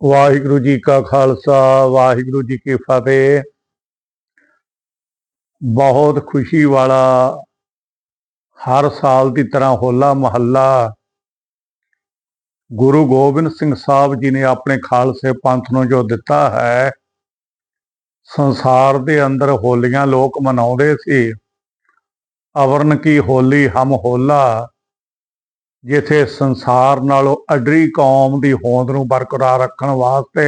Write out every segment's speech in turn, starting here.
ਵਾਹਿਗੁਰੂ ਜੀ ਕਾ ਖਾਲਸਾ, ਵਾਹਿਗੁਰੂ ਜੀ ਕੀ ਫਤਿਹ। ਬਹੁਤ ਖੁਸ਼ੀ ਵਾਲਾ ਹਰ ਸਾਲ ਦੀ ਤਰ੍ਹਾਂ ਹੋਲਾ ਮਹੱਲਾ। ਗੁਰੂ ਗੋਬਿੰਦ ਸਿੰਘ ਸਾਹਿਬ ਜੀ ਨੇ ਆਪਣੇ ਖਾਲਸੇ ਪੰਥ ਨੂੰ ਜੋ ਦਿੱਤਾ ਹੈ, ਸੰਸਾਰ ਦੇ ਅੰਦਰ ਹੋਲੀਆਂ ਲੋਕ ਮਨਾਉਂਦੇ ਸੀ। ਅਵਰਨ ਕੀ ਹੋਲੀ, ਹਮ ਹੋਲਾ। ਜਿੱਥੇ ਸੰਸਾਰ ਨਾਲੋਂ ਅਡਰੀ ਕੌਮ ਦੀ ਹੋਂਦ ਨੂੰ ਬਰਕਰਾਰ ਰੱਖਣ ਵਾਸਤੇ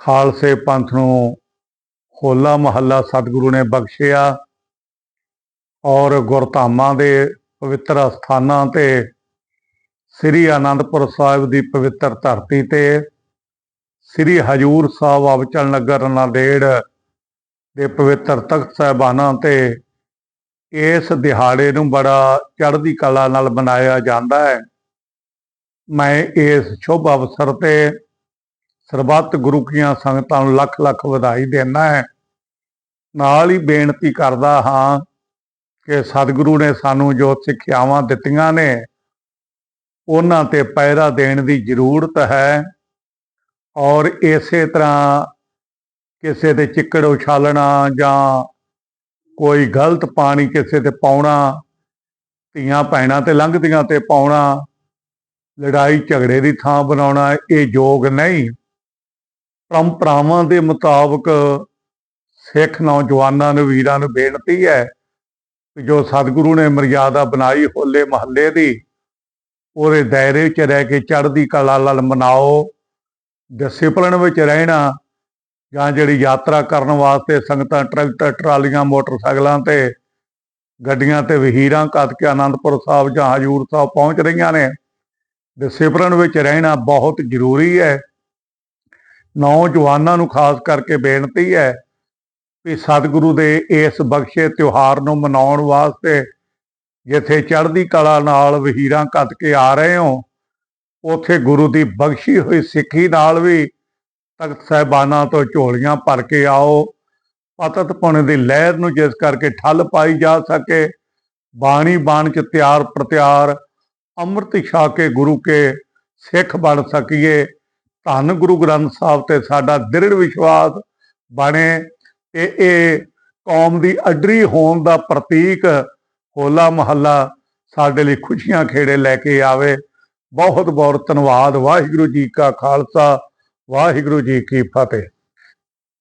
ਖਾਲਸੇ ਪੰਥ ਨੂੰ ਹੋਲਾ ਮਹੱਲਾ ਸਤਿਗੁਰੂ ਨੇ ਬਖਸ਼ਿਆ ਔਰ ਗੁਰਧਾਮਾਂ ਦੇ ਪਵਿੱਤਰ ਸਥਾਨਾਂ ਤੇ ਸ੍ਰੀ ਆਨੰਦਪੁਰ ਸਾਹਿਬ ਦੀ ਪਵਿੱਤਰ ਧਰਤੀ ਤੇ ਸ੍ਰੀ ਹਜੂਰ ਸਾਹਿਬ ਅਬਚਲ ਨਗਰ ਨਾਂਦੇੜ ਦੇ ਪਵਿੱਤਰ ਤਖਤ ਸਾਹਿਬਾਨਾਂ ਤੇ ਇਸ ਦਿਹਾੜੇ ਨੂੰ ਬੜਾ ਚੜ੍ਹਦੀ ਕਲਾ ਨਾਲ ਮਨਾਇਆ ਜਾਂਦਾ ਹੈ। ਮੈਂ ਇਸ ਸ਼ੁਭ ਅਵਸਰ ਤੇ ਸਰਬੱਤ ਗੁਰੂ ਕੀਆਂ ਸੰਗਤਾਂ ਨੂੰ ਲੱਖ ਲੱਖ ਵਧਾਈ ਦੇਣਾ ਹੈ। ਨਾਲ ਹੀ ਬੇਨਤੀ ਕਰਦਾ ਹਾਂ ਕਿ ਸਤਿਗੁਰੂ ਨੇ ਸਾਨੂੰ ਜੋ ਸਿੱਖਿਆਵਾਂ ਦਿੱਤੀਆਂ ਨੇ, ਉਹਨਾਂ ਤੇ ਪਹਿਰਾ ਦੇਣ ਦੀ ਜ਼ਰੂਰਤ ਹੈ ਔਰ ਇਸੇ ਤਰ੍ਹਾਂ ਕਿਸੇ ਦੇ ਚਿੱਕੜ ਉਛਾਲਣਾ ਜਾਂ ਕੋਈ ਗਲਤ ਪਾਣੀ ਕਿਸੇ ਤੇ ਪਾਉਣਾ, ਧੀਆਂ ਭੈਣਾਂ ਤੇ ਲੰਘਦੀਆਂ ਤੇ ਪਾਉਣਾ, ਲੜਾਈ ਝਗੜੇ ਦੀ ਥਾਂ ਬਣਾਉਣਾ, ਇਹ ਯੋਗ ਨਹੀਂ। ਪਰੰਪਰਾਵਾਂ ਦੇ ਮੁਤਾਬਕ ਸਿੱਖ ਨੌਜਵਾਨਾਂ ਨੂੰ ਵੀਰਾਂ ਨੂੰ ਬੇਨਤੀ ਹੈ ਕਿ ਜੋ ਸਤਿਗੁਰੂ ਨੇ ਮਰਿਆਦਾ ਬਣਾਈ ਹੋਲੇ ਮਹੱਲੇ ਦੀ, ਉਹਦੇ ਦਾਇਰੇ 'ਚ ਰਹਿ ਕੇ ਚੜ੍ਹਦੀ ਕਲਾ ਨਾਲ ਮਨਾਓ ਡਿਸਪਲਨ ਵਿੱਚ ਰਹਿਣਾ ਜਾਂ ਜਿਹੜੀ ਯਾਤਰਾ ਕਰਨ ਵਾਸਤੇ ਸੰਗਤਾਂ ਟਰੈਕਟਰ, ਟਰਾਲੀਆਂ, ਮੋਟਰਸਾਈਕਲਾਂ ਤੇ, ਗੱਡੀਆਂ ਤੇ ਵਹੀਰਾਂ ਕੱਤ ਕੇ ਆਨੰਦਪੁਰ ਸਾਹਿਬ ਜਾਂ ਹਜੂਰ ਸਾਹਿਬ ਪਹੁੰਚ ਰਹੀਆਂ ਨੇ। ਡਿਸਪਲਿਨ ਵਿੱਚ ਰਹਿਣਾ ਬਹੁਤ ਜ਼ਰੂਰੀ ਹੈ। ਨੌਜਵਾਨਾਂ ਨੂੰ ਖਾਸ ਕਰਕੇ ਬੇਨਤੀ ਹੈ ਵੀ ਸਤਿਗੁਰੂ ਦੇ ਇਸ ਬਖਸ਼ੇ ਤਿਉਹਾਰ ਨੂੰ ਮਨਾਉਣ ਵਾਸਤੇ ਜਿੱਥੇ ਚੜ੍ਹਦੀ ਕਲਾ ਨਾਲ ਵਹੀਰਾਂ ਕੱਤ ਕੇ ਆ ਰਹੇ ਹੋ ਉਥੇ ਗੁਰੂ ਦੀ ਬਖਸ਼ੀ ਹੋਈ ਸਿੱਖੀ ਨਾਲ ਵੀ ਤਖਤ ਸਾਹਿਬਾਨਾਂ ਤੋਂ ਝੋਲੀਆਂ ਭਰ ਕੇ ਆਓ। ਪਤਤ ਪੁਣ ਦੀ ਲਹਿਰ ਨੂੰ ਜਿਸ ਕਰਕੇ ਠੱਲ ਪਾਈ ਜਾ ਸਕੇ, ਬਾਣੀ ਬਾਣ ਚ ਤਿਆਰ ਪ੍ਰਤਿਆਰ, ਅੰਮ੍ਰਿਤ ਛਾ ਕੇ ਗੁਰੂ ਕੇ ਸਿੱਖ ਬਣ ਸਕੀਏ। ਧੰਨ ਗੁਰੂ ਗ੍ਰੰਥ ਸਾਹਿਬ ਤੇ ਸਾਡਾ ਦ੍ਰਿੜ ਵਿਸ਼ਵਾਸ ਬਣੇ ਤੇ ਇਹ ਕੌਮ ਦੀ ਅਡਰੀ ਹੋਣ ਦਾ ਪ੍ਰਤੀਕ ਹੋਲਾ ਮਹੱਲਾ ਸਾਡੇ ਲਈ ਖੁਸ਼ੀਆਂ ਖੇੜੇ ਲੈ ਕੇ ਆਵੇ। ਬਹੁਤ ਬਹੁਤ ਧੰਨਵਾਦ। ਵਾਹਿਗੁਰੂ ਜੀ ਕਾ ਖਾਲਸਾ। ਵਾਹਿਗੁਰੂ ਜੀ ਕੀ ਫਤਿਹ।